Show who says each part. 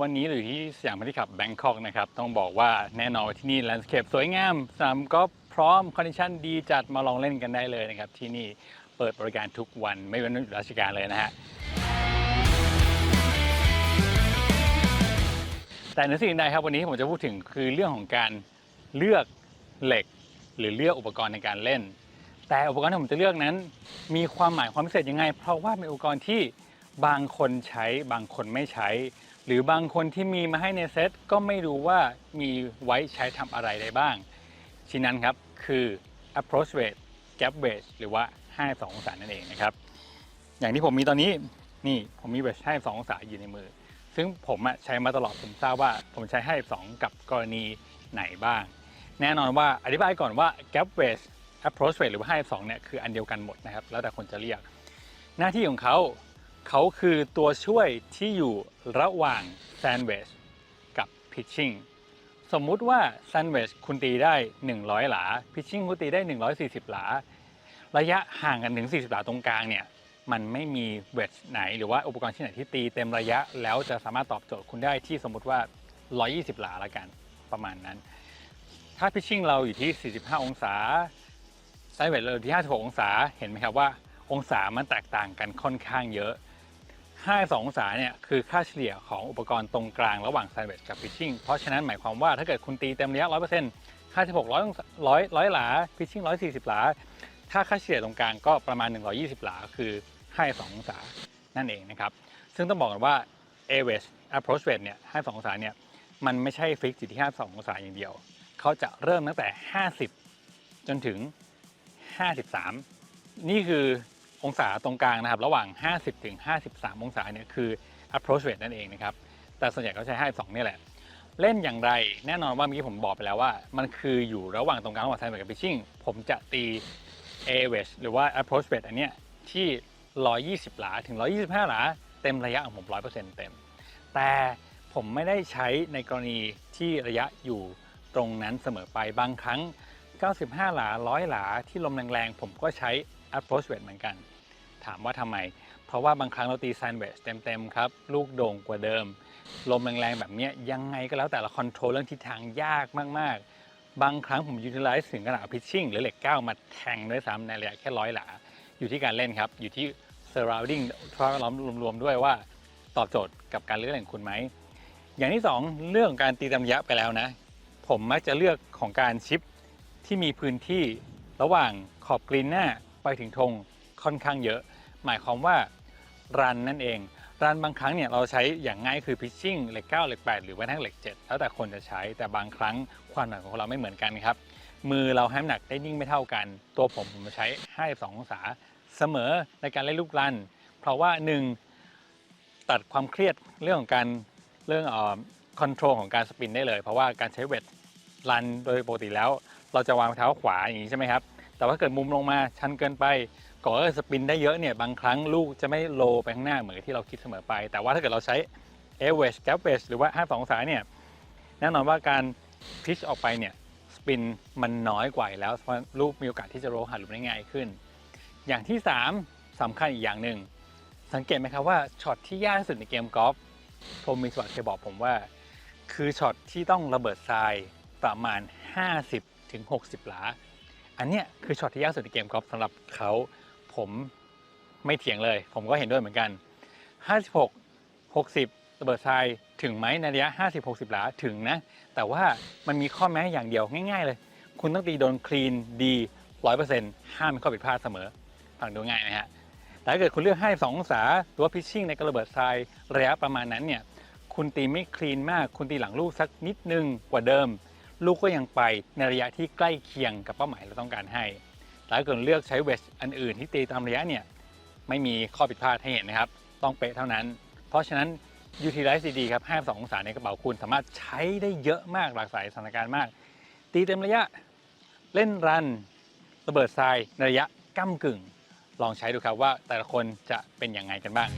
Speaker 1: วันนี้อยู่ที่สยามพาริขับแบงคอกนะครับ ต้องบอกว่าแน่นอนว่าที่นี่แลนด์สเคปสวยงามสนามก็พร้อมคอนดิชันดีจัดมาลองเล่นกันได้เลยนะครับ ที่นี่เปิดบริการทุกวันไม่เว้นวันหยุดราชการเลยนะฮะแต่ในสิ่งใดครับวันนี้ผมจะพูดถึงคือเรื่องของการเลือกเหล็ก หรือเลือกอุปกรณ์ในการเล่น แต่อุปกรณ์ที่ผมจะเลือกนั้น มีความหมายความพิเศษยังไง เพราะว่าเป็นอุปกรณ์ที่บางคนใช้บางคนไม่ใช้ รือบางคนที่มีมาให้ในเซตก็ไม่รู้ว่ามีไว้ใช้ทำอะไรได้บ้าง ชิ้นนั้นครับคือ approach weight gap weight หรือว่า 52 องศานั่นเองนะครับ อย่างที่ผมมีตอนนี้นี่ผมมีเวท52องศาอยู่ในมือ ซึ่งผมอะใช้มาตลอดผมทราบว่าผมใช้52กับกรณีไหนบ้าง แน่นอนว่าอธิบายก่อนว่า gap weight approach weight หรือว่า52เนี่ยคืออันเดียวกันหมดนะครับ แล้วแต่คนจะเรียก หน้าที่ของเขา เขาคือตัวช่วยที่อยู่ระหว่าง sandwich กับ pitching สมมุติว่า sandwich คุณตีได้ 100 หลา pitching คุณตีได้ 140 หลา ระยะห่างกันถึง 40 หลาตรงกลางเนี่ยมันไม่มีเวทไหนหรือว่าอุปกรณ์ที่ไหนที่ตีเต็มระยะแล้วจะสามารถตอบโจทย์คุณได้ที่สมมุติว่า 120 หลาละกันประมาณนั้น ถ้า pitching เราอยู่ที่ 45 องศาไซด์เวทเราอยู่ที่ 56 องศา เห็นไหมครับว่า องศามันแตกต่างกันค่อนข้างเยอะ 52องศาเนี่ยคือค่าเฉลี่ยของอุปกรณ์ตรงกลางระหว่างไซด์เวทกับ pitching เพราะฉะนั้นหมายความว่าถ้าเกิดคุณตีเต็มระยะ100% 56 100 100 100หลา pitching 140หลา ถ้าค่าเฉลี่ยตรงกลางก็ประมาณ 120 หลา คือ52องศานั่นเองนะครับซึ่งต้องบอกกันว่า a w e d approach weight เนี่ย52องศาเนี่ยมันไม่ใช่ฟิกอยู่ที่52องศาอย่างเดียว เขาจะเริ่มตั้งแต่ 50 จนถึง 53 นี่คือ องศาตรงกลางนะครับ ระหว่าง 50ถึง53 องศาเนี่ยคือ approach weight นั่นเองนะครับ แต่ส่วนใหญ่เขาใช้ 52นี่แหละ เล่นอย่างไรแน่นอนว่าเมื่อกี้ผมบอกไปแล้วว่า มันคืออยู่ระหว่างตรงกลางระหว่าง side กับ pitching ผมจะตี a w e d หรือว่า approach weight อันเนี้ยที่ 120 หลาถึง 125 หลา เต็มระยะของผม 100%เต็ม แต่ผมไม่ได้ใช้ในกรณีที่ระยะอยู่ตรงนั้นเสมอไปบางครั้ง 95 หลา 100 หลาที่ลมแรงๆ ผมก็ใช้ approach weight เหมือนกัน ถามว่าทำไม เพราะว่าบางครั้งเราตี sandwich เต็มๆครับ ลูกโด่งกว่าเดิม ลมแรงๆแบบนี้ยังไงก็แล้วแต่ละคอนโทรลเรื่องทิศทางยากมากๆ บางครั้งผม utilize ถึงขนาด pitching หรือเหล็กก้าวมาแทงด้วยซ้ำในระยะแค่ร้อยหลา อยู่ที่การเล่นครับ อยู่ที่ surrounding สภาพแวล้อมรวมๆด้วยว่าตอบโจทย์กับการเลือกเล่งคุณไหม อย่างที่สองเรื่องของการตีตามระยะไปแล้วนะ ผมมักจะเลือกของการชิปที่มีพื้นที่ระหว่างขอบกรีนหน้า ไปถึงธงค่อนข้างเยอะ หมายความว่ารันนั่นเอง รันบางครั้งเนี่ยเราใช้อย่างง่ายคือพิชชิ่งเหล็ก9เหล็ก8 หรือว่าทั้งเหล็ก 7 แล้วแต่คนจะใช้แต่บางครั้งความหนักของเราไม่เหมือนกันครับ มือเราให้น้ำหนักได้นิ่งไม่เท่ากัน ตัวผมผมใช้ 52 องศาเสมอในการเล่นลูกรัน เพราะว่า 1 ตัดความเครียดเรื่องของการเรื่องออคอนโทรลของการสปินได้เลย เพราะว่าการใช้เวทรันโดยปกติแล้ว เราจะวางเท้าขวาอย่างนี้ใช่ไหมครับ แต่ว่าเกิดมุมลงมาชันเกินไปก่อนจะสปินได้เยอะเนี่ยบางครั้งลูกจะไม่โลไปข้างหน้าเหมือนที่เราคิดเสมอไป แต่ว่าถ้าเกิดเราใช้ a w e d g gap wedge หรือว่า52องศาเนี่ยแน่นอนว่าการพิชออกไปเนี่ยสปินมันน้อยกว่าแล้วเพราะลูกมีโอกาสที่จะโรหาหลุมได้ง่ายขึ้น อย่างที่ 3สำคัญอีกอย่างหนึ่ง สังเกตไหมครับว่าช็อตที่ยากที่สุดในเกมกอล์ฟผมมีสวัสดิ์เคยบอกผมว่า คือช็อตที่ต้องระเบิดทรายประมาณ 50-60 หลา อันเนี้ยคือช็อตที่ยากสุดในเกมกอล์ฟสำหรับเขาผมไม่เถียงเลย ผมก็เห็นด้วยเหมือนกัน 56 60ระเบิดทรายถึงไหมในระยะ 50 60 หลาถึงนะ แต่ว่ามันมีข้อแม้อย่างเดียวง่าย ๆ เลย คุณต้องตีโดนคลีนดี100%ห้ามมีข้อผิดพลาดเสมอฟังดูง่ายนะฮะแต่ถ้าเกิดคุณเลือกให้2องศาหรือว่าพิชชิ่งในกระเบิดทรายระยะประมาณนั้นเนี่ยคุณตีไม่คลีนมาก คุณตีหลังลูกสักนิดนึงกว่าเดิม ลูกก็ยังไปในระยะที่ใกล้เคียงกับเป้าหมายเราต้องการให้ แต่ถ้าเกิดเลือกใช้เวชอันอื่นที่ตีตามระยะเนี่ยไม่มีข้อผิดพลาดให้เห็นนะครับ ต้องเป๊ะเท่านั้น เพราะฉะนั้น utilize ดีๆครับ52องศาในกระเป๋าคุณสามารถใช้ได้เยอะมากหลากหลายสถานการณ์มาก ตีเต็มระยะเล่นรัน ระเบิดทรายในระยะก้ากึ่ง ลองใช้ดูครับว่าแต่ละคนจะเป็นยังไงกันบ้าง